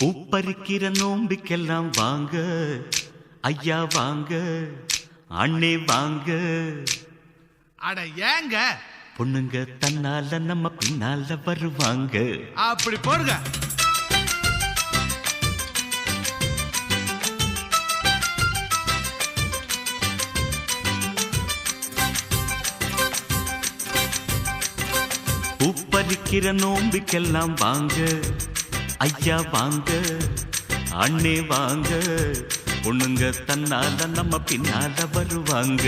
பூப்பறிக்கிற நோம்பிக்கெல்லாம் வாங்க. ஐயா வாங்க அண்ணே வாங்க. அட ஏங்க? பொண்ணுங்க தன்னால நம்ம பின்னால வருவாங்க. அப்படி போடுங்க. பூப்பறிக்கிற நோம்பிக்கெல்லாம் வாங்க. ஐயா வாங்க அண்ணே வாங்க பொண்ணுங்க தன்னால நம்ம பின்னால வருவாங்க.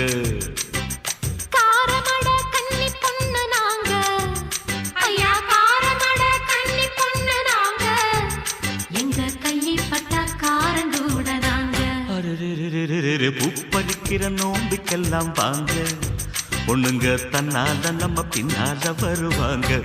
பூப்பறிக்கிற நோம்பிக்கெல்லாம் வாங்க. பொண்ணுங்க தன்னால நம்ம பின்னால வருவாங்க.